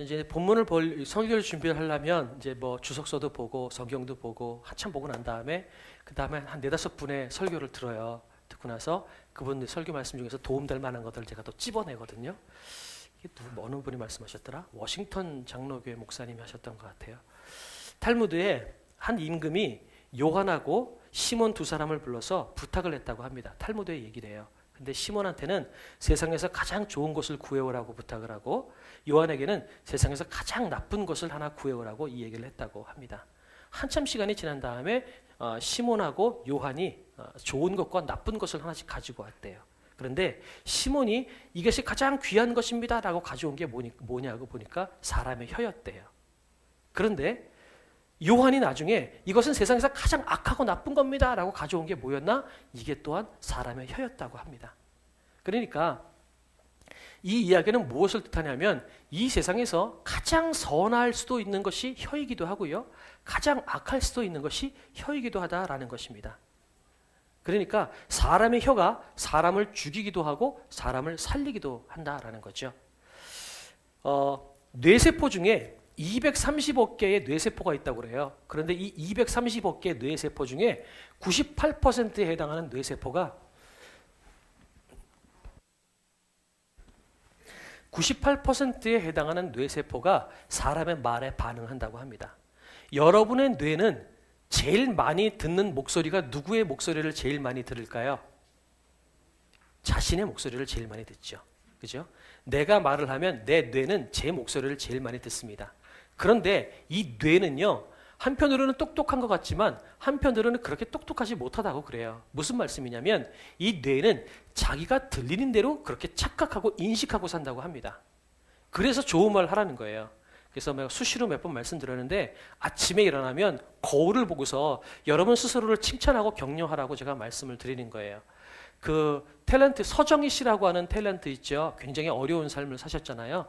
이제 본문을 볼 성경을 준비를 하려면 이제 뭐 주석서도 보고 성경도 보고 한참 보고 난 다음에 그 다음에 한 네다섯 분의 설교를 들어요. 듣고 나서 그분 설교 말씀 중에서 도움될 만한 것들을 제가 또 찝어내거든요. 이게 누구 어느 분이 말씀하셨더라? 워싱턴 장로교회 목사님이 하셨던 것 같아요. 탈무드에 한 임금이 요한하고 시몬 두 사람을 불러서 부탁을 했다고 합니다. 탈무드의 얘기를 해요. 근데 시몬한테는 세상에서 가장 좋은 것을 구해오라고 부탁을 하고 요한에게는 세상에서 가장 나쁜 것을 하나 구해오라고 이 얘기를 했다고 합니다. 한참 시간이 지난 다음에 어, 시몬하고 요한이 어, 좋은 것과 나쁜 것을 하나씩 가지고 왔대요. 그런데 시몬이 이것이 가장 귀한 것입니다라고 가져온 게 뭐냐고 보니까 사람의 혀였대요. 그런데 요한이 나중에 이것은 세상에서 가장 악하고 나쁜 겁니다 라고 가져온 게 뭐였나? 이게 또한 사람의 혀였다고 합니다. 그러니까 이 이야기는 무엇을 뜻하냐면 이 세상에서 가장 선할 수도 있는 것이 혀이기도 하고요. 가장 악할 수도 있는 것이 혀이기도 하다라는 것입니다. 그러니까 사람의 혀가 사람을 죽이기도 하고 사람을 살리기도 한다라는 거죠. 어, 뇌세포 중에 230억 개의 뇌세포가 있다고 그래요. 그런데 이 230억 개의 뇌세포 중에 98%에 해당하는 뇌세포가 98%에 해당하는 뇌세포가 사람의 말에 반응한다고 합니다. 여러분의 뇌는 제일 많이 듣는 목소리가 누구의 목소리를 제일 많이 들을까요? 자신의 목소리를 제일 많이 듣죠. 그죠? 내가 말을 하면 내 뇌는 제 목소리를 제일 많이 듣습니다. 그런데 이 뇌는요, 한편으로는 똑똑한 것 같지만 한편으로는 그렇게 똑똑하지 못하다고 그래요. 무슨 말씀이냐면 이 뇌는 자기가 들리는 대로 그렇게 착각하고 인식하고 산다고 합니다. 그래서 좋은 말 하라는 거예요. 그래서 내가 수시로 몇 번 말씀드렸는데 아침에 일어나면 거울을 보고서 여러분 스스로를 칭찬하고 격려하라고 제가 말씀을 드리는 거예요. 그 탤런트 서정희 씨라고 하는 탤런트 있죠. 굉장히 어려운 삶을 사셨잖아요.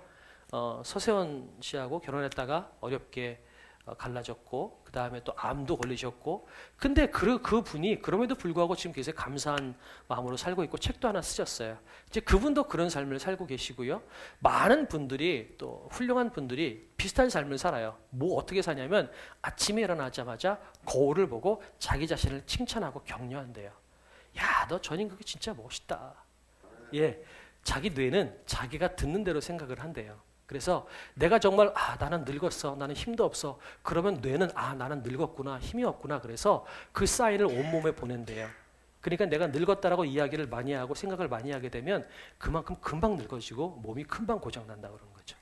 어, 서세원 씨하고 결혼했다가 어렵게 어, 갈라졌고 그 다음에 또 암도 걸리셨고 근데 그, 그 분이 그럼에도 불구하고 지금 굉장히 감사한 마음으로 살고 있고 책도 하나 쓰셨어요. 이제 그분도 그런 삶을 살고 계시고요. 많은 분들이 또 훌륭한 분들이 비슷한 삶을 살아요. 뭐 어떻게 사냐면 아침에 일어나자마자 거울을 보고 자기 자신을 칭찬하고 격려한대요. 야, 너 전인 그게 진짜 멋있다. 예, 자기 뇌는 자기가 듣는 대로 생각을 한대요. 그래서 내가 정말 아 나는 늙었어. 나는 힘도 없어. 그러면 뇌는 아 나는 늙었구나. 힘이 없구나. 그래서 그 사인을 온몸에 보낸대요. 그러니까 내가 늙었다라고 이야기를 많이 하고 생각을 많이 하게 되면 그만큼 금방 늙어지고 몸이 금방 고장난다 그러는 거죠.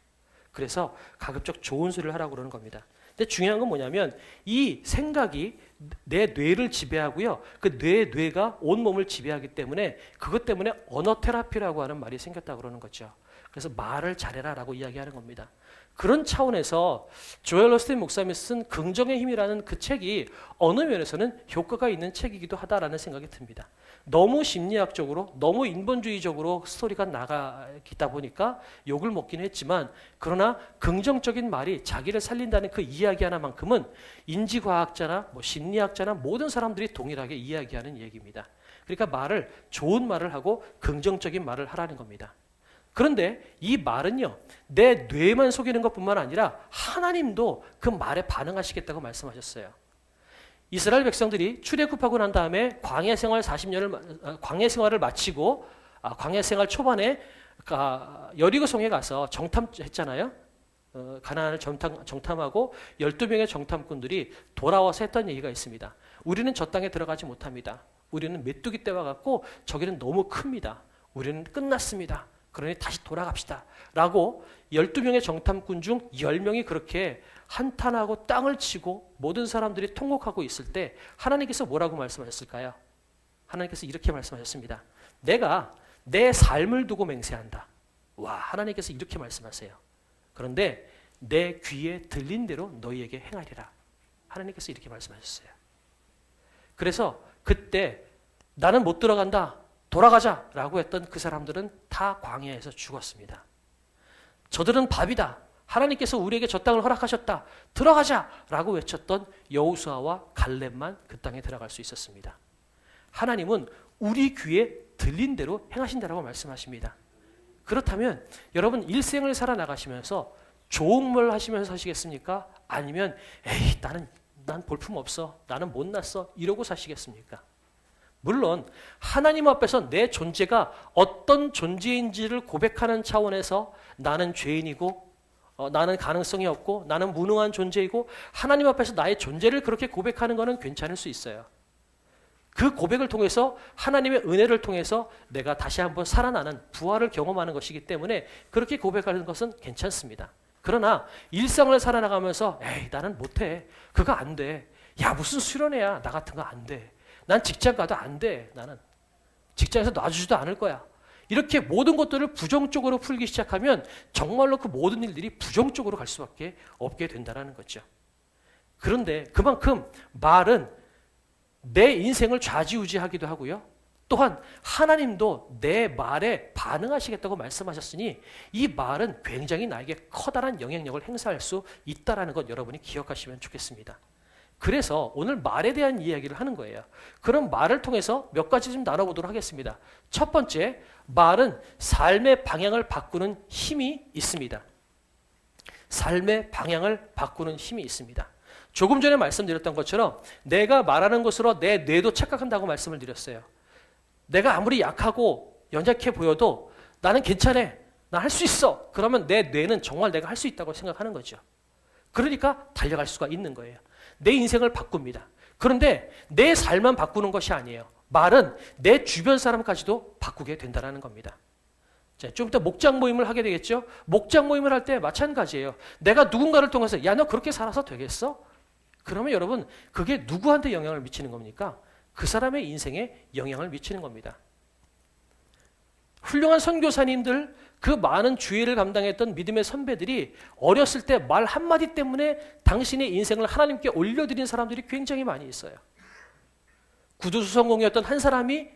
그래서 가급적 좋은 소리를 하라고 그러는 겁니다 근데 중요한 건 뭐냐면 이 생각이 내 뇌를 지배하고요 그 뇌 뇌가 온 몸을 지배하기 때문에 그것 때문에 언어 테라피라고 하는 말이 생겼다 그러는 거죠 그래서 말을 잘해라라고 이야기하는 겁니다. 그런 차원에서 조엘 러스틴 목사님이 쓴 긍정의 힘이라는 그 책이 어느 면에서는 효과가 있는 책이기도 하다라는 생각이 듭니다. 너무 심리학적으로, 너무 인본주의적으로 스토리가 나가다 보니까 욕을 먹긴 했지만 그러나 긍정적인 말이 자기를 살린다는 그 이야기 하나만큼은 인지과학자나 뭐 심리학자나 모든 사람들이 동일하게 이야기하는 얘기입니다. 그러니까 말을 좋은 말을 하고 긍정적인 말을 하라는 겁니다. 그런데 이 말은요, 내 뇌만 속이는 것 뿐만 아니라 하나님도 그 말에 반응하시겠다고 말씀하셨어요. 이스라엘 백성들이 출애굽하고 난 다음에 광야 생활 40년을 광야 생활을 마치고 아, 광야 생활 초반에 아, 여리고 성에 가서 정탐했잖아요. 어, 가나안을 정탐, 정탐하고 12명의 정탐꾼들이 돌아와서 했던 얘기가 있습니다. 우리는 저 땅에 들어가지 못합니다. 우리는 메뚜기 떼와 같고 저기는 너무 큽니다. 우리는 끝났습니다. 그러니 다시 돌아갑시다. 라고 12명의 정탐꾼 중 10명이 그렇게 한탄하고 땅을 치고 모든 사람들이 통곡하고 있을 때 하나님께서 뭐라고 말씀하셨을까요? 하나님께서 이렇게 말씀하셨습니다. 내가 내 삶을 두고 맹세한다. 와, 하나님께서 이렇게 말씀하세요. 그런데 내 귀에 들린 대로 너희에게 행하리라. 하나님께서 이렇게 말씀하셨어요. 그래서 그때 나는 못 들어간다. 돌아가자 라고 했던 그 사람들은 다 광야에서 죽었습니다. 저들은 밥이다. 하나님께서 우리에게 저 땅을 허락하셨다. 들어가자 라고 외쳤던 여우수아와 갈렙만 그 땅에 들어갈 수 있었습니다. 하나님은 우리 귀에 들린 대로 행하신다라고 말씀하십니다. 그렇다면 여러분 일생을 살아나가시면서 좋은 하시면서 사시겠습니까? 아니면 에이 나는 난 볼품 없어. 나는 못났어. 이러고 사시겠습니까? 물론 하나님 앞에서 내 존재가 어떤 존재인지를 고백하는 차원에서 나는 죄인이고 어, 나는 가능성이 없고 나는 무능한 존재이고 하나님 앞에서 나의 존재를 그렇게 고백하는 것은 괜찮을 수 있어요. 그 고백을 통해서 하나님의 은혜를 통해서 내가 다시 한번 살아나는 부활을 경험하는 것이기 때문에 그렇게 고백하는 것은 괜찮습니다. 그러나 일상을 살아나가면서 에이 나는 못해 그거 안 돼. 야 무슨 수련회야 나 같은 거 안 돼. 난 직장 가도 안 돼. 나는 직장에서 놔주지도 않을 거야. 이렇게 모든 것들을 부정적으로 풀기 시작하면 정말로 그 모든 일들이 부정적으로 갈 수밖에 없게 된다는 거죠. 그런데 그만큼 말은 내 인생을 좌지우지하기도 하고요. 또한 하나님도 내 말에 반응하시겠다고 말씀하셨으니 이 말은 굉장히 나에게 커다란 영향력을 행사할 수 있다라는 것 여러분이 기억하시면 좋겠습니다. 그래서 오늘 말에 대한 이야기를 하는 거예요. 그럼 말을 통해서 몇 가지 좀 나눠보도록 하겠습니다. 첫 번째, 말은 삶의 방향을 바꾸는 힘이 있습니다. 삶의 방향을 바꾸는 힘이 있습니다. 조금 전에 말씀드렸던 것처럼 내가 말하는 것으로 내 뇌도 착각한다고 말씀을 드렸어요. 내가 아무리 약하고 연약해 보여도 나는 괜찮아. 나 할 수 있어. 그러면 내 뇌는 정말 내가 할 수 있다고 생각하는 거죠. 그러니까 달려갈 수가 있는 거예요. 내 인생을 바꿉니다. 그런데 내 삶만 바꾸는 것이 아니에요. 말은 내 주변 사람까지도 바꾸게 된다는 겁니다. 자, 좀 이따 목장 모임을 하게 되겠죠? 목장 모임을 할 때 마찬가지예요. 내가 누군가를 통해서 야, 너 그렇게 살아서 되겠어? 그러면 여러분, 그게 누구한테 영향을 미치는 겁니까? 그 사람의 인생에 영향을 미치는 겁니다. 훌륭한 선교사님들, 그 많은 주의를 감당했던 믿음의 선배들이 어렸을 때 말 한마디 때문에 당신의 인생을 하나님께 올려드린 사람들이 굉장히 많이 있어요. 구두수성공이었던 한 사람이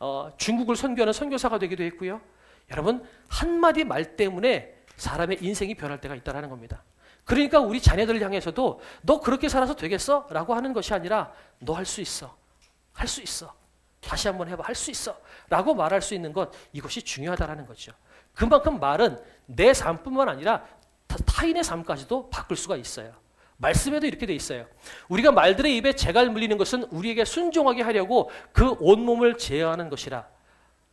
어, 중국을 선교하는 선교사가 되기도 했고요. 여러분 한마디 말 때문에 사람의 인생이 변할 때가 있다는 겁니다. 그러니까 우리 자녀들을 향해서도 너 그렇게 살아서 되겠어? 라고 하는 것이 아니라 너 할 수 있어. 할 수 있어. 다시 한번 해봐. 할 수 있어. 라고 말할 수 있는 것 이것이 중요하다라는 거죠. 그만큼 말은 내 삶뿐만 아니라 타인의 삶까지도 바꿀 수가 있어요. 말씀에도 이렇게 돼 있어요. 우리가 말들의 입에 재갈 물리는 것은 우리에게 순종하게 하려고 그 온몸을 제어하는 것이라.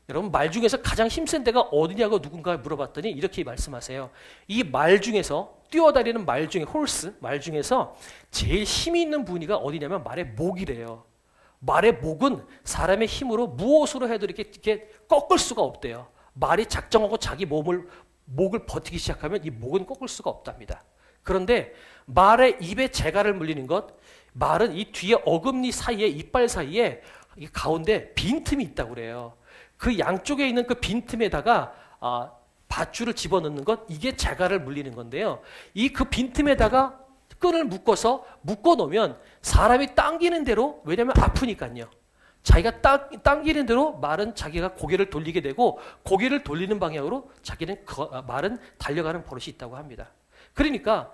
여러분 말 중에서 가장 힘센 데가 어디냐고 누군가 물어봤더니 이렇게 말씀하세요. 이 말 중에서 뛰어다니는 말 중에 홀스 말 중에서 제일 힘이 있는 부위가 어디냐면 말의 목이래요. 말의 목은 사람의 힘으로 무엇으로 해도 이렇게, 이렇게 꺾을 수가 없대요. 말이 작정하고 자기 몸을 목을 버티기 시작하면 이 목은 꺾을 수가 없답니다. 그런데 말의 입에 재갈을 물리는 것, 말은 이 뒤에 어금니 사이에 이빨 사이에 이 가운데 빈틈이 있다고 그래요. 그 양쪽에 있는 그 빈틈에다가 아, 밧줄을 집어넣는 것 이게 재갈을 물리는 건데요. 이 그 빈틈에다가 끈을 묶어서 묶어 놓으면 사람이 당기는 대로 왜냐하면 아프니까요. 자기가 따, 당기는 대로 말은 자기가 고개를 돌리게 되고 고개를 돌리는 방향으로 자기는 거, 아, 말은 달려가는 버릇이 있다고 합니다. 그러니까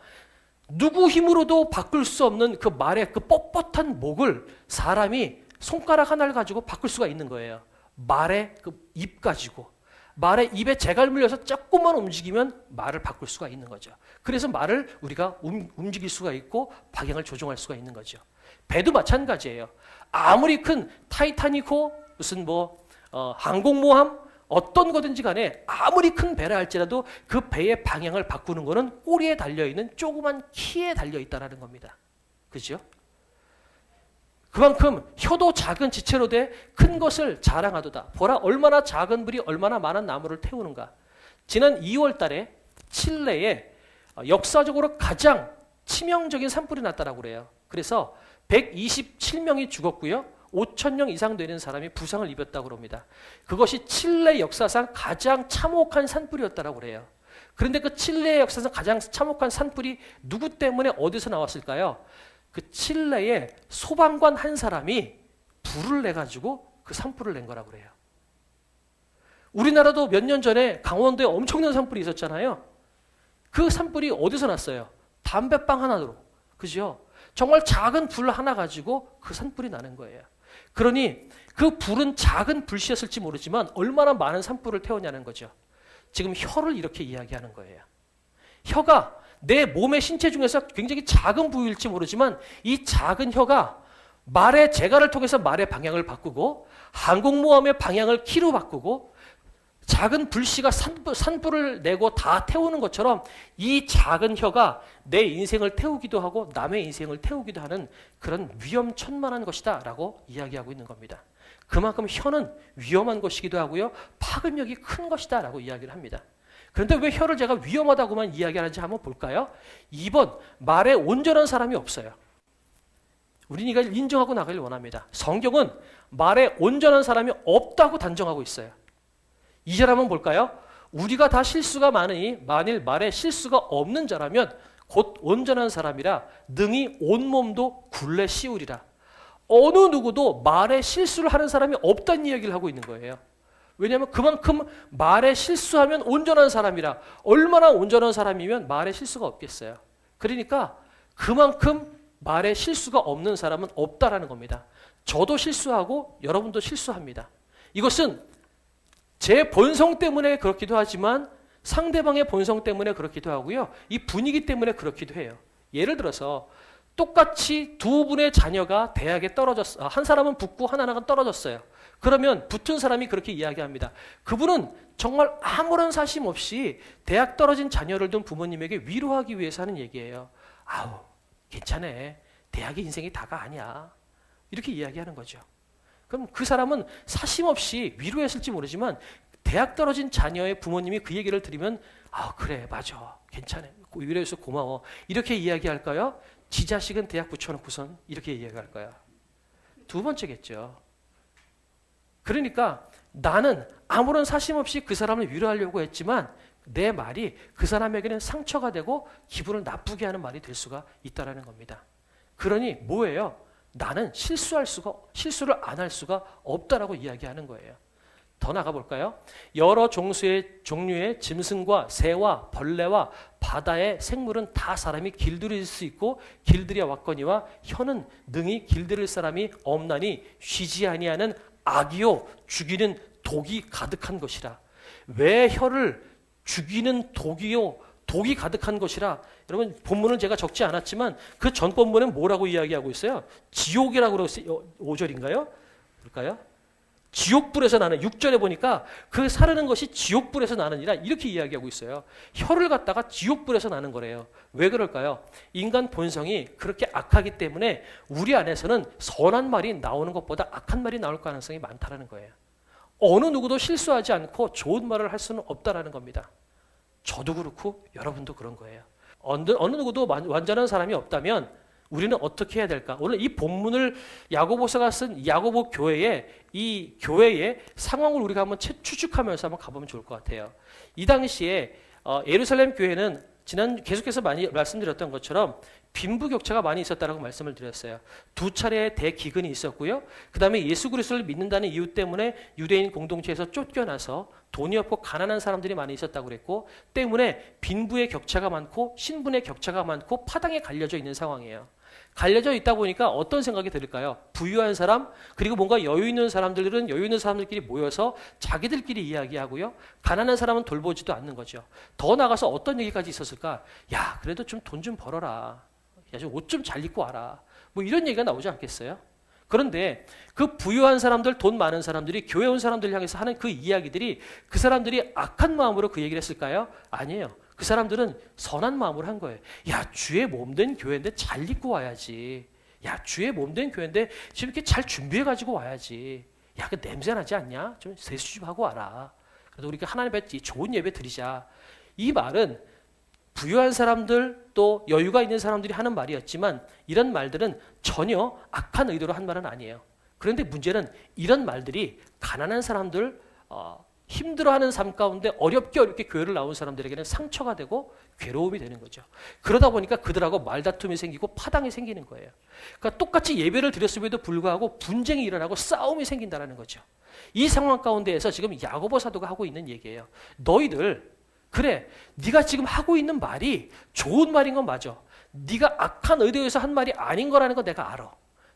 누구 힘으로도 바꿀 수 없는 그 말의 그 뻣뻣한 목을 사람이 손가락 하나를 가지고 바꿀 수가 있는 거예요. 말의 그 입 가지고 말의 입에 재갈 물려서 조금만 움직이면 말을 바꿀 수가 있는 거죠. 그래서 말을 우리가 움, 움직일 수가 있고 방향을 조정할 수가 있는 거죠. 배도 마찬가지예요. 아무리 큰 타이타닉호 무슨 뭐 어, 항공모함 어떤 거든지 간에 아무리 큰 배라 할지라도 그 배의 방향을 바꾸는 거는 꼬리에 달려 있는 조그만 키에 달려 있다라는 겁니다. 그죠? 그만큼 혀도 작은 지체로 돼 큰 것을 자랑하도다. 보라 얼마나 작은 불이 얼마나 많은 나무를 태우는가. 지난 2월 달에 칠레에 역사적으로 가장 치명적인 산불이 났다라고 그래요. 그래서 127명이 죽었고요. 5천 명 이상 되는 사람이 부상을 입었다고 합니다. 그것이 칠레 역사상 가장 참혹한 산불이었다고 그래요. 그런데 그 칠레 역사상 가장 참혹한 산불이 누구 때문에 어디서 나왔을까요? 그 칠레의 소방관 한 사람이 불을 내 가지고 그 산불을 낸 거라고 그래요. 우리나라도 몇 년 전에 강원도에 엄청난 산불이 있었잖아요. 그 산불이 어디서 났어요? 담배빵 하나로. 그죠? 정말 작은 불 하나 가지고 그 산불이 나는 거예요. 그러니 그 불은 작은 불씨였을지 모르지만 얼마나 많은 산불을 태우냐는 거죠. 지금 혀를 이렇게 이야기하는 거예요. 혀가 내 몸의 신체 중에서 굉장히 작은 부위일지 모르지만 이 작은 혀가 말의 재갈을 통해서 말의 방향을 바꾸고 항공모함의 방향을 키로 바꾸고 작은 불씨가 산불, 산불을 내고 다 태우는 것처럼 이 작은 혀가 내 인생을 태우기도 하고 남의 인생을 태우기도 하는 그런 위험천만한 것이다 라고 이야기하고 있는 겁니다. 그만큼 혀는 위험한 것이기도 하고요. 파급력이 큰 것이다 라고 이야기를 합니다. 그런데 왜 혀를 제가 위험하다고만 이야기하는지 한번 볼까요? 2번 말에 온전한 사람이 없어요. 우리는 이걸 인정하고 나가길 원합니다. 성경은 말에 온전한 사람이 없다고 단정하고 있어요. 2절 한번 볼까요? 우리가 다 실수가 많으니 만일 말에 실수가 없는 자라면 곧 온전한 사람이라 능히 온몸도 굴레 씌우리라. 어느 누구도 말에 실수를 하는 사람이 없다는 이야기를 하고 있는 거예요. 왜냐하면 그만큼 말에 실수하면 온전한 사람이라 얼마나 온전한 사람이면 말에 실수가 없겠어요. 그러니까 그만큼 말에 실수가 없는 사람은 없다라는 겁니다. 저도 실수하고 여러분도 실수합니다. 이것은 제 본성 때문에 그렇기도 하지만 상대방의 본성 때문에 그렇기도 하고요. 이 분위기 때문에 그렇기도 해요. 예를 들어서 똑같이 두 분의 자녀가 대학에 떨어졌어. 아, 한 사람은 붙고 하나는 떨어졌어요. 그러면 붙은 사람이 그렇게 이야기합니다. 그분은 정말 아무런 사심 없이 대학 떨어진 자녀를 둔 부모님에게 위로하기 위해서 하는 얘기예요. 아우, 괜찮아. 대학이 인생이 다가 아니야. 이렇게 이야기하는 거죠. 그럼 그 사람은 사심 없이 위로했을지 모르지만 대학 떨어진 자녀의 부모님이 그 얘기를 들으면 아 그래 맞아 괜찮아 위로해서 고마워 이렇게 이야기할까요? 지 자식은 대학 붙여놓고선 이렇게 이야기할까요? 두 번째겠죠. 그러니까 나는 아무런 사심 없이 그 사람을 위로하려고 했지만 내 말이 그 사람에게는 상처가 되고 기분을 나쁘게 하는 말이 될 수가 있다라는 겁니다. 그러니 뭐예요? 나는 실수할 수가 실수를 안 할 수가 없다라고 이야기하는 거예요. 더 나가 볼까요? 여러 종수의 종류의 짐승과 새와 벌레와 바다의 생물은 다 사람이 길들일 수 있고 길들여 왔거니와 혀는 능히 길들일 사람이 없나니 쉬지 아니하는 악이요 죽이는 독이 가득한 것이라. 왜 혀를 죽이는 독이요 독이 가득한 것이라. 여러분 본문은 제가 적지 않았지만 그 전 본문은 뭐라고 이야기하고 있어요? 지옥이라고 그러고 5절인가요? 그럴까요? 지옥불에서 나는 6절에 보니까 그 사르는 것이 지옥불에서 나는이라 이렇게 이야기하고 있어요. 혀를 갖다가 지옥불에서 나는 거래요. 왜 그럴까요? 인간 본성이 그렇게 악하기 때문에 우리 안에서는 선한 말이 나오는 것보다 악한 말이 나올 가능성이 많다라는 거예요. 어느 누구도 실수하지 않고 좋은 말을 할 수는 없다라는 겁니다. 저도 그렇고 여러분도 그런 거예요. 어느, 어느 누구도 완전한 사람이 없다면 우리는 어떻게 해야 될까? 오늘 이 본문을 야고보서가 쓴 야고보 교회의 이 교회의 상황을 우리가 한번 추측하면서 한번 가보면 좋을 것 같아요. 이 당시에 어, 예루살렘 교회는 지난 계속해서 많이 말씀드렸던 것처럼 빈부격차가 많이 있었다라고 말씀을 드렸어요. 두 차례의 대기근이 있었고요. 그 다음에 예수 그리스도를 믿는다는 이유 때문에 유대인 공동체에서 쫓겨나서 돈이 없고 가난한 사람들이 많이 있었다고 그랬고 때문에 빈부의 격차가 많고 신분의 격차가 많고 파당에 갈려져 있는 상황이에요. 갈려져 있다 보니까 어떤 생각이 들을까요? 부유한 사람 그리고 뭔가 여유 있는 사람들은 여유 있는 사람들끼리 모여서 자기들끼리 이야기하고요. 가난한 사람은 돌보지도 않는 거죠. 더 나가서 어떤 얘기까지 있었을까? 야 그래도 좀 돈좀 벌어라. 야옷 좀 잘 입고 와라. 뭐 이런 얘기가 나오지 않겠어요? 그런데 그 부유한 사람들, 돈 많은 사람들이 교회 온 사람들 향해서 하는 그 이야기들이 그 사람들이 악한 마음으로 그 얘기를 했을까요? 아니에요. 그 사람들은 선한 마음으로 한 거예요. 야, 주의 몸된 교회인데 잘 입고 와야지. 야, 주의 몸된 교회인데 지금 이렇게 잘 준비해 가지고 와야지. 야, 그 냄새 나지 않냐? 좀 세수 좀 하고 와라. 그래도 우리가 하나님 앞에 좋은 예배 드리자. 이 말은 부유한 사람들 또 여유가 있는 사람들이 하는 말이었지만 이런 말들은 전혀 악한 의도로 한 말은 아니에요. 그런데 문제는 이런 말들이 가난한 사람들 어, 힘들어하는 삶 가운데 어렵게 어렵게 교회를 나온 사람들에게는 상처가 되고 괴로움이 되는 거죠. 그러다 보니까 그들하고 말다툼이 생기고 파당이 생기는 거예요. 그러니까 똑같이 예배를 드렸음에도 불구하고 분쟁이 일어나고 싸움이 생긴다는 거죠. 이 상황 가운데에서 지금 야고보 사도가 하고 있는 얘기예요. 너희들 그래, 네가 지금 하고 있는 말이 좋은 말인 건 맞아. 네가 악한 의도에서 한 말이 아닌 거라는 거 내가 알아.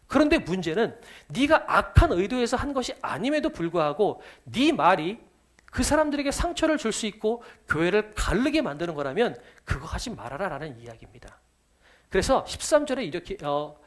그런데 문제는 네가 악한 의도에서 한 것이 아님에도 불구하고 네 말이 그 사람들에게 상처를 줄 수 있고 교회를 갈르게 만드는 거라면 그거 하지 말아라라는 이야기입니다. 그래서 13절에 이렇게 어,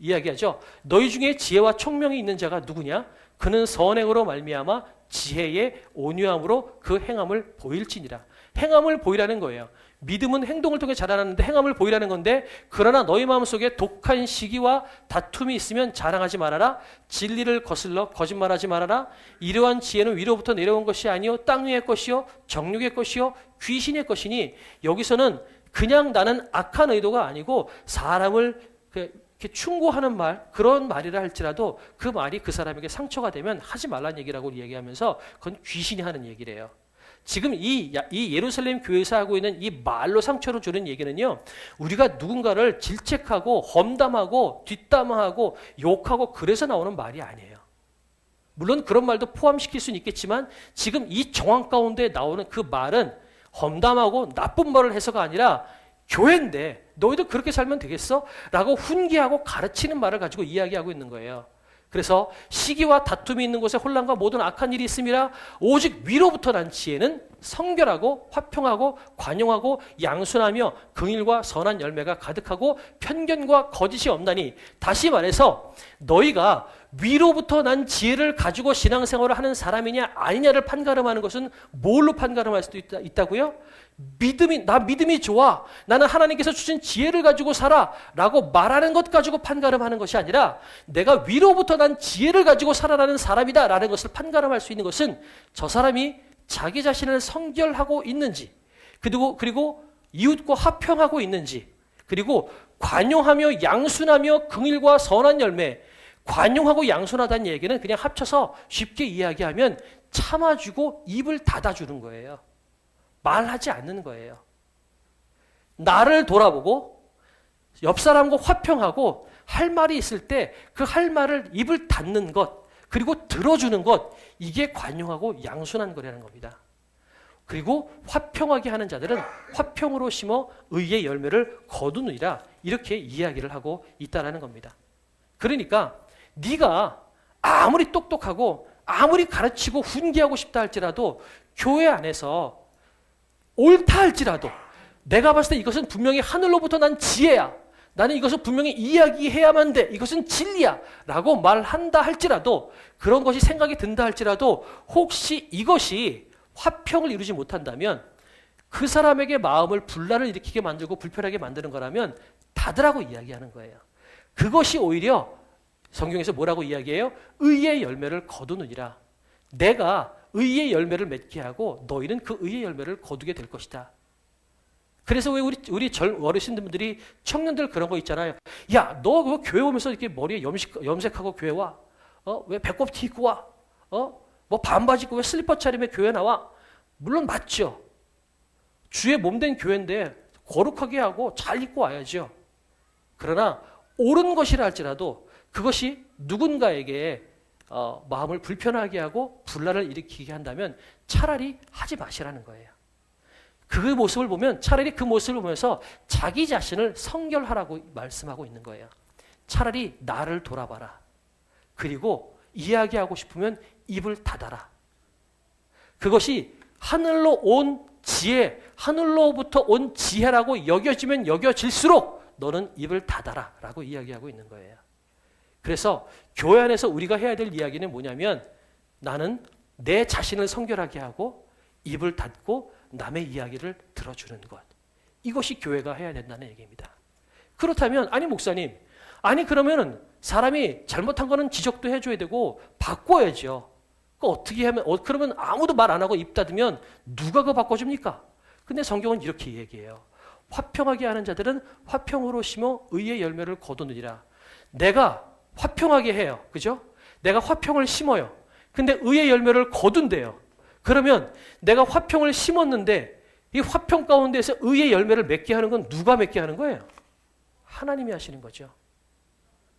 이야기하죠. 너희 중에 지혜와 총명이 있는 자가 누구냐? 그는 선행으로 말미암아 지혜의 온유함으로 그 행함을 보일지니라. 행함을 보이라는 거예요. 믿음은 행동을 통해 자라나는데 행함을 보이라는 건데 그러나 너희 마음속에 독한 시기와 다툼이 있으면 자랑하지 말아라 진리를 거슬러 거짓말하지 말아라 이러한 지혜는 위로부터 내려온 것이 아니요 땅 위의 것이요 정욕의 것이요 귀신의 것이니 여기서는 그냥 나는 악한 의도가 아니고 사람을 그 이렇게 충고하는 말 그런 말이라 할지라도 그 말이 그 사람에게 상처가 되면 하지 말라는 얘기라고 얘기하면서 그건 귀신이 하는 얘기래요. 지금 이, 야- 이 예루살렘 교회에서 하고 있는 이 말로 상처를 주는 얘기는요, 우리가 누군가를 질책하고 험담하고 뒷담화하고 욕하고 그래서 나오는 말이 아니에요. 물론 그런 말도 포함시킬 수는 있겠지만 지금 이 정황 가운데 나오는 그 말은 험담하고 나쁜 말을 해서가 아니라 교회인데 너희도 그렇게 살면 되겠어? 라고 훈계하고 가르치는 말을 가지고 이야기하고 있는 거예요. 그래서 시기와 다툼이 있는 곳에 혼란과 모든 악한 일이 있음이라 오직 위로부터 난 지혜는 성결하고 화평하고 관용하고 양순하며 긍일과 선한 열매가 가득하고 편견과 거짓이 없나니 다시 말해서 너희가 위로부터 난 지혜를 가지고 신앙생활을 하는 사람이냐 아니냐를 판가름하는 것은 뭘로 판가름할 수도 있다, 있다고요? 믿음이 나 믿음이 좋아. 나는 하나님께서 주신 지혜를 가지고 살아라고 말하는 것 가지고 판가름하는 것이 아니라 내가 위로부터 난 지혜를 가지고 살아라는 사람이다라는 것을 판가름할 수 있는 것은 저 사람이 자기 자신을 성결하고 있는지 그리고 그리고 이웃과 화평하고 있는지 그리고 관용하며 양순하며 긍일과 선한 열매 관용하고 양순하다는 얘기는 그냥 합쳐서 쉽게 이야기하면 참아주고 입을 닫아주는 거예요. 말하지 않는 거예요. 나를 돌아보고 옆 사람과 화평하고 할 말이 있을 때 그 할 말을 입을 닫는 것 그리고 들어주는 것 이게 관용하고 양순한 거라는 겁니다. 그리고 화평하게 하는 자들은 화평으로 심어 의의 열매를 거두느니라 이렇게 이야기를 하고 있다라는 겁니다. 그러니까 네가 아무리 똑똑하고 아무리 가르치고 훈계하고 싶다 할지라도 교회 안에서 옳다 할지라도 내가 봤을 때 이것은 분명히 하늘로부터 난 지혜야. 나는 이것을 분명히 이야기해야만 돼. 이것은 진리야. 라고 말한다 할지라도 그런 것이 생각이 든다 할지라도 혹시 이것이 화평을 이루지 못한다면 그 사람에게 마음을 분란을 일으키게 만들고 불편하게 만드는 거라면 닫으라고 이야기하는 거예요. 그것이 오히려 성경에서 뭐라고 이야기해요? 의의 열매를 거두느니라. 내가 의의 열매를 맺게 하고 너희는 그 의의 열매를 거두게 될 것이다. 그래서 왜 우리 우리 절 어르신들이 청년들 그런 거 있잖아요. 야, 너 그 교회 오면서 이렇게 머리에 염색 염색하고 교회 와? 어? 왜 배꼽 티 입고 와? 어? 뭐 반바지 입고 왜 슬리퍼 차림에 교회 나와? 물론 맞죠. 주의 몸된 교회인데 거룩하게 하고 잘 입고 와야죠. 그러나 옳은 것이라 할지라도 그것이 누군가에게 어, 마음을 불편하게 하고 분란을 일으키게 한다면 차라리 하지 마시라는 거예요. 그 모습을 보면 차라리 그 모습을 보면서 자기 자신을 성결하라고 말씀하고 있는 거예요. 차라리 나를 돌아봐라. 그리고 이야기하고 싶으면 입을 닫아라. 그것이 하늘로 온 지혜, 하늘로부터 온 지혜라고 여겨지면 여겨질수록 너는 입을 닫아라. 라고 이야기하고 있는 거예요. 그래서 교회 안에서 우리가 해야 될 이야기는 뭐냐면 나는 내 자신을 성결하게 하고 입을 닫고 남의 이야기를 들어주는 것. 이것이 교회가 해야 된다는 얘기입니다. 그렇다면 아니 목사님, 아니 그러면은 사람이 잘못한 거는 지적도 해줘야 되고 바꿔야죠. 그 어떻게 하면 어, 그러면 아무도 말 안 하고 입 닫으면 누가 그 바꿔줍니까? 근데 성경은 이렇게 얘기해요. 화평하게 하는 자들은 화평으로 심어 의의 열매를 거두느니라. 내가 화평하게 해요. 그죠? 내가 화평을 심어요. 근데 의의 열매를 거둔대요. 그러면 내가 화평을 심었는데 이 화평 가운데서 의의 열매를 맺게 하는 건 누가 맺게 하는 거예요? 하나님이 하시는 거죠.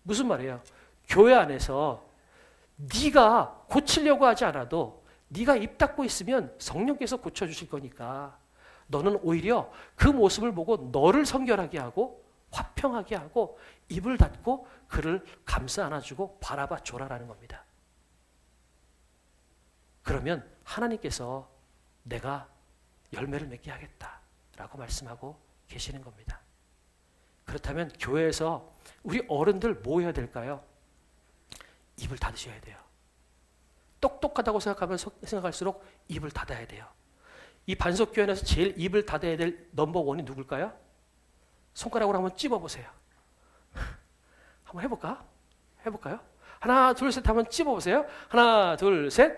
무슨 말이에요? 교회 안에서 네가 고치려고 하지 않아도 네가 입 닫고 있으면 성령께서 고쳐 주실 거니까 너는 오히려 그 모습을 보고 너를 성결하게 하고 화평하게 하고 입을 닫고 그를 감싸 안아주고 바라봐 줘라라는 겁니다. 그러면 하나님께서 내가 열매를 맺게 하겠다라고 말씀하고 계시는 겁니다. 그렇다면 교회에서 우리 어른들 뭐 해야 될까요? 입을 닫으셔야 돼요. 똑똑하다고 생각하면 생각할수록 입을 닫아야 돼요. 이 반석교회에서 제일 입을 닫아야 될 넘버 원이 누굴까요? 손가락으로 한번 찝어보세요. 한번 해볼까? 해볼까요? 하나, 둘, 셋 한번 찝어보세요. 하나, 둘, 셋.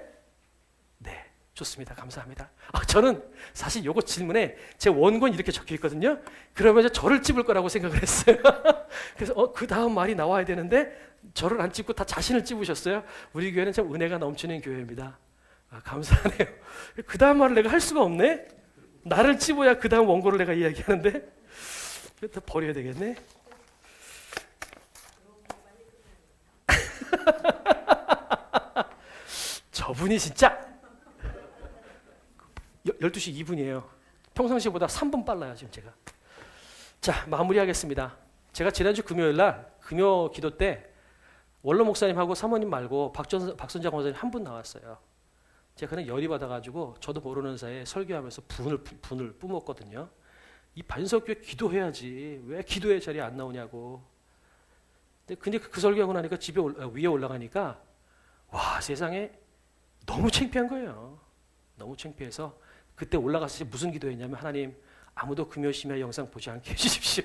네, 좋습니다. 감사합니다. 아, 저는 사실 요거 질문에 제 원고는 이렇게 적혀 있거든요. 그러면 저를 찝을 거라고 생각을 했어요. 그래서 어, 그 다음 말이 나와야 되는데 저를 안 찝고 다 자신을 찝으셨어요. 우리 교회는 참 은혜가 넘치는 교회입니다. 아, 감사하네요. 그 다음 말을 내가 할 수가 없네. 나를 찝어야 그 다음 원고를 내가 이야기하는데 다 버려야 되겠네. 저분이 진짜 12시 2분이에요. 평상시보다 3분 빨라요, 지금 제가. 자, 마무리하겠습니다. 제가 지난주 금요일 날 금요 기도 때 원로 목사님하고 사모님 말고 박전, 박선장 원사님 한 분 나왔어요. 제가 그냥 열이 받아가지고 저도 모르는 사이에 설교하면서 분을 분을 뿜었거든요. 이 반석교회 기도해야지 왜 기도의 자리에 안 나오냐고. 근데 그 설교하고 나니까 집에 올라, 위에 올라가니까 와 세상에 너무 창피한 거예요. 너무 창피해서 그때 올라가서 무슨 기도했냐면 하나님 아무도 금요 심야 영상 보지 않게 해주십시오.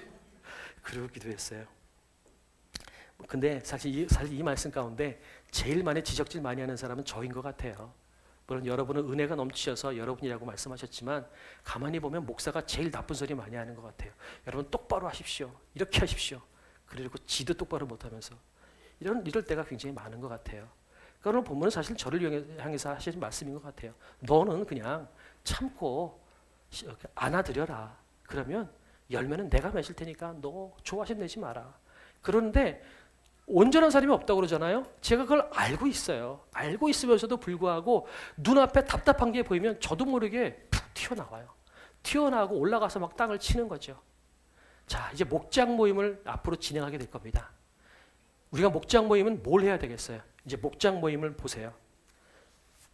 그러고 기도했어요. 근데 사실 이, 사실 이 말씀 가운데 제일 많이 지적질 많이 하는 사람은 저인 것 같아요. 물론 여러분은 은혜가 넘치셔서 여러분이라고 말씀하셨지만 가만히 보면 목사가 제일 나쁜 소리 많이 하는 것 같아요. 여러분 똑바로 하십시오. 이렇게 하십시오. 그리고 지도 똑바로 못하면서 이런 이럴 때가 굉장히 많은 것 같아요. 그런 본문은 사실 저를 향해서 하시는 말씀인 것 같아요. 너는 그냥 참고 안아들여라. 그러면 열매는 내가 맺을 테니까 너 좋아하시면 내지 마라. 그런데 온전한 사람이 없다고 그러잖아요. 제가 그걸 알고 있어요. 알고 있으면서도 불구하고 눈앞에 답답한 게 보이면 저도 모르게 푹 튀어나와요. 튀어나오고 올라가서 막 땅을 치는 거죠. 자, 이제 목장 모임을 앞으로 진행하게 될 겁니다. 우리가 목장 모임은 뭘 해야 되겠어요? 이제 목장 모임을 보세요.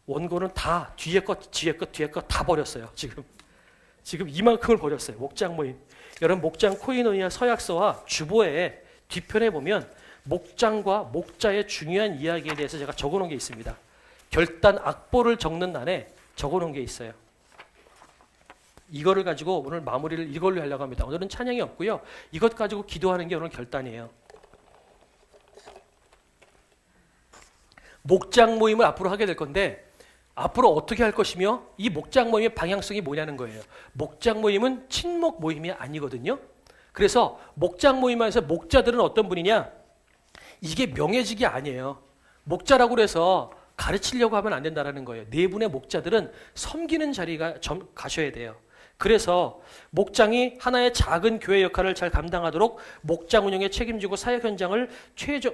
원고는 다 뒤에 것, 뒤에 것, 뒤에 것 다 버렸어요. 지금 지금 이만큼을 버렸어요. 목장 모임. 여러분 목장 코이노니아 서약서와 주보의 뒤편에 보면 목장과 목자의 중요한 이야기에 대해서 제가 적어놓은 게 있습니다. 결단 악보를 적는 난에 적어놓은 게 있어요. 이거를 가지고 오늘 마무리를 이걸로 하려고 합니다. 오늘은 찬양이 없고요. 이것 가지고 기도하는 게 오늘 결단이에요. 목장 모임을 앞으로 하게 될 건데 앞으로 어떻게 할 것이며 이 목장 모임의 방향성이 뭐냐는 거예요. 목장 모임은 친목 모임이 아니거든요. 그래서 목장 모임 안에서 목자들은 어떤 분이냐? 이게 명예직이 아니에요. 목자라고 해서 가르치려고 하면 안 된다라는 거예요. 네 분의 목자들은 섬기는 자리가 점, 가셔야 돼요. 그래서 목장이 하나의 작은 교회 역할을 잘 감당하도록 목장 운영에 책임지고 사역 현장을 최종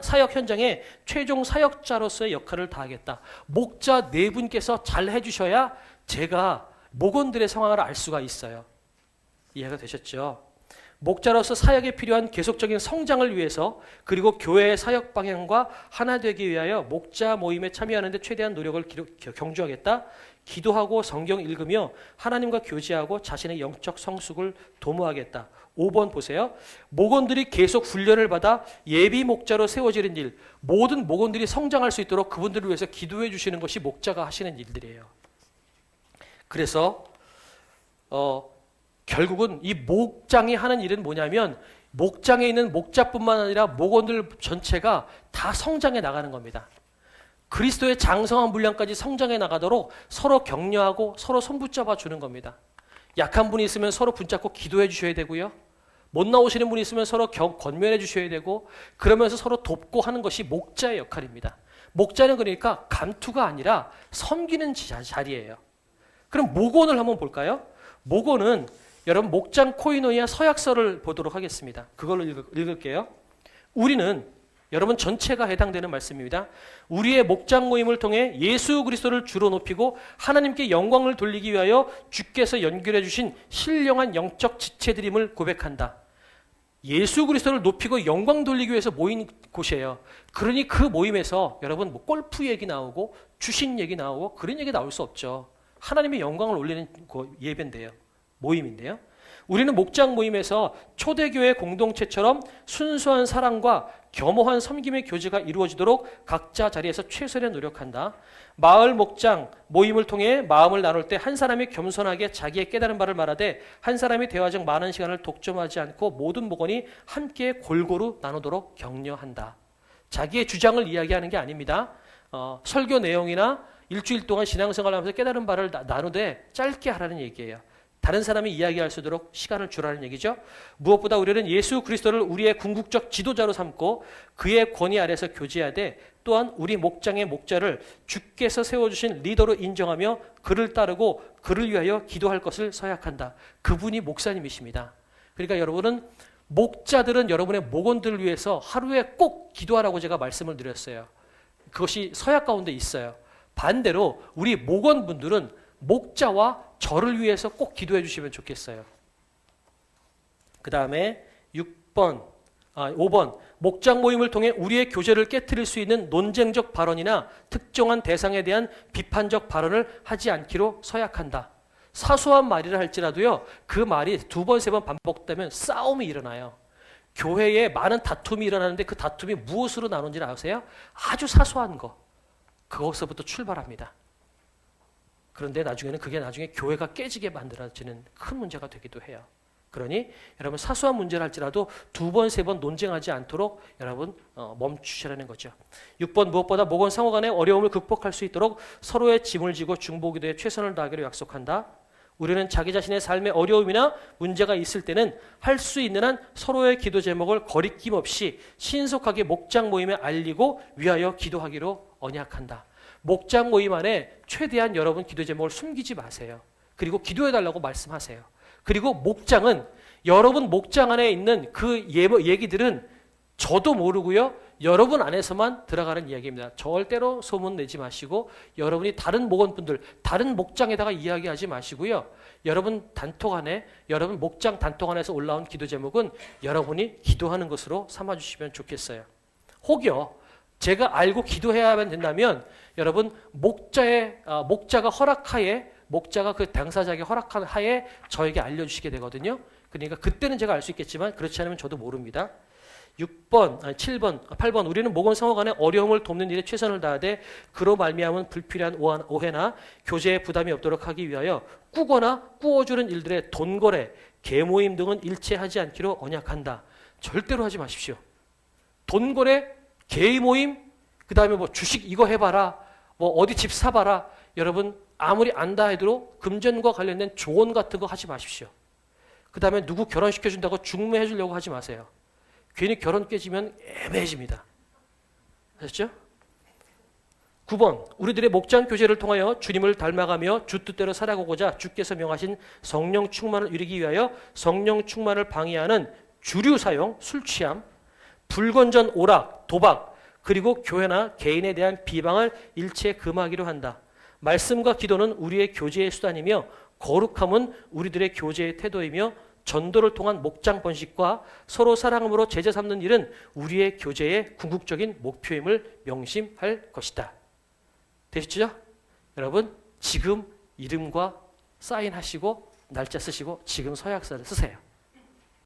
사역 현장의 최종 사역자로서의 역할을 다하겠다. 목자 네 분께서 잘 해주셔야 제가 목원들의 상황을 알 수가 있어요. 이해가 되셨죠? 목자로서 사역에 필요한 계속적인 성장을 위해서 그리고 교회의 사역 방향과 하나 되기 위하여 목자 모임에 참여하는데 최대한 노력을 경주하겠다. 기도하고 성경 읽으며 하나님과 교제하고 자신의 영적 성숙을 도모하겠다. 5번 보세요. 목원들이 계속 훈련을 받아 예비 목자로 세워지는 일, 모든 목원들이 성장할 수 있도록 그분들을 위해서 기도해 주시는 것이 목자가 하시는 일들이에요. 그래서 어, 결국은 이 목장이 하는 일은 뭐냐면 목장에 있는 목자뿐만 아니라 목원들 전체가 다 성장해 나가는 겁니다. 그리스도의 장성한 분량까지 성장해 나가도록 서로 격려하고 서로 손붙잡아 주는 겁니다. 약한 분이 있으면 서로 붙잡고 기도해 주셔야 되고요. 못 나오시는 분이 있으면 서로 격, 권면해 주셔야 되고 그러면서 서로 돕고 하는 것이 목자의 역할입니다. 목자는 그러니까 감투가 아니라 섬기는 자리예요. 그럼 목원을 한번 볼까요? 목원은 여러분 목장 코이노이아 서약서를 보도록 하겠습니다. 그걸로 읽을 게요. 우리는 여러분 전체가 해당되는 말씀입니다. 우리의 목장 모임을 통해 예수 그리스도를 주로 높이고 하나님께 영광을 돌리기 위하여 주께서 연결해 주신 신령한 영적 지체드림을 고백한다. 예수 그리스도를 높이고 영광 돌리기 위해서 모인 곳이에요. 그러니 그 모임에서 여러분 뭐 골프 얘기 나오고 주식 얘기 나오고 그런 얘기 나올 수 없죠. 하나님의 영광을 올리는 그 예배인데요. 모임인데요. 우리는 목장 모임에서 초대교회 공동체처럼 순수한 사랑과 겸허한 섬김의 교제가 이루어지도록 각자 자리에서 최선의 노력한다. 마을 목장 모임을 통해 마음을 나눌 때 한 사람이 겸손하게 자기의 깨달은 바를 말하되 한 사람이 대화 중 많은 시간을 독점하지 않고 모든 목원이 함께 골고루 나누도록 격려한다. 자기의 주장을 이야기하는 게 아닙니다. 어, 설교 내용이나 일주일 동안 신앙생활하면서 깨달은 바를 나- 나누되 짧게 하라는 얘기예요. 다른 사람이 이야기할 수 있도록 시간을 주라는 얘기죠. 무엇보다 우리는 예수 그리스도를 우리의 궁극적 지도자로 삼고 그의 권위 아래서 교제하되 또한 우리 목장의 목자를 주께서 세워주신 리더로 인정하며 그를 따르고 그를 위하여 기도할 것을 서약한다. 그분이 목사님이십니다. 그러니까 여러분은 목자들은 여러분의 목원들을 위해서 하루에 꼭 기도하라고 제가 말씀을 드렸어요. 그것이 서약 가운데 있어요. 반대로 우리 목원분들은 목자와 저를 위해서 꼭 기도해 주시면 좋겠어요. 그 다음에 6번, 아, 5번. 목장 모임을 통해 우리의 교제를 깨뜨릴 수 있는 논쟁적 발언이나 특정한 대상에 대한 비판적 발언을 하지 않기로 서약한다. 사소한 말이라 할지라도요, 그 말이 두 번, 세 번 반복되면 싸움이 일어나요. 교회에 많은 다툼이 일어나는데 그 다툼이 무엇으로 나눈지를 아세요? 아주 사소한 거. 그것서부터 출발합니다. 그런데 나중에는 그게 나중에 교회가 깨지게 만들어지는 큰 문제가 되기도 해요. 그러니 여러분 사소한 문제를 할지라도 두 번, 세 번 논쟁하지 않도록 여러분 어, 멈추시라는 거죠. 6번 무엇보다 목원 상호 간의 어려움을 극복할 수 있도록 서로의 짐을 지고 중보기도에 최선을 다하기로 약속한다. 우리는 자기 자신의 삶에 어려움이나 문제가 있을 때는 할 수 있는 한 서로의 기도 제목을 거리낌 없이 신속하게 목장 모임에 알리고 위하여 기도하기로 언약한다. 목장 모임 안에 최대한 여러분 기도 제목을 숨기지 마세요. 그리고 기도해 달라고 말씀하세요. 그리고 목장은 여러분 목장 안에 있는 그 예- 얘기들은 저도 모르고요. 여러분 안에서만 들어가는 이야기입니다. 절대로 소문 내지 마시고 여러분이 다른 목원분들, 다른 목장에다가 이야기하지 마시고요. 여러분 단톡 안에 여러분 목장 단톡 안에서 올라온 기도 제목은 여러분이 기도하는 것으로 삼아 주시면 좋겠어요. 혹여 제가 알고 기도해야만 된다면 여러분 목자의 아, 목자가 허락하에 목자가 그 당사자에게 허락한 하에 저에게 알려주시게 되거든요. 그러니까 그때는 제가 알 수 있겠지만 그렇지 않으면 저도 모릅니다. 6번, 아니 7번, 8번 우리는 목원 상호 간의 어려움을 돕는 일에 최선을 다하되 그로 말미암은 불필요한 오해나 교제에 부담이 없도록 하기 위하여 꾸거나 꾸어주는 일들의 돈거래, 개모임 등은 일체하지 않기로 언약한다. 절대로 하지 마십시오. 돈거래, 개모임, 그 다음에 뭐 주식 이거 해봐라, 뭐 어디 집 사봐라. 여러분 아무리 안다 해도 금전과 관련된 조언 같은 거 하지 마십시오. 그 다음에 누구 결혼시켜준다고 중매해 주려고 하지 마세요. 괜히 결혼 깨지면 애매해집니다. 아셨죠? 9번 우리들의 목장 교제를 통하여 주님을 닮아가며 주 뜻대로 살아가고자 주께서 명하신 성령 충만을 이루기 위하여 성령 충만을 방해하는 주류 사용, 술 취함, 불건전 오락, 도박, 그리고 교회나 개인에 대한 비방을 일체 금하기로 한다. 말씀과 기도는 우리의 교제의 수단이며 거룩함은 우리들의 교제의 태도이며 전도를 통한 목장 번식과 서로 사랑함으로 제자 삼는 일은 우리의 교제의 궁극적인 목표임을 명심할 것이다. 되셨죠? 여러분 지금 이름과 사인하시고 날짜 쓰시고 지금 서약서를 쓰세요.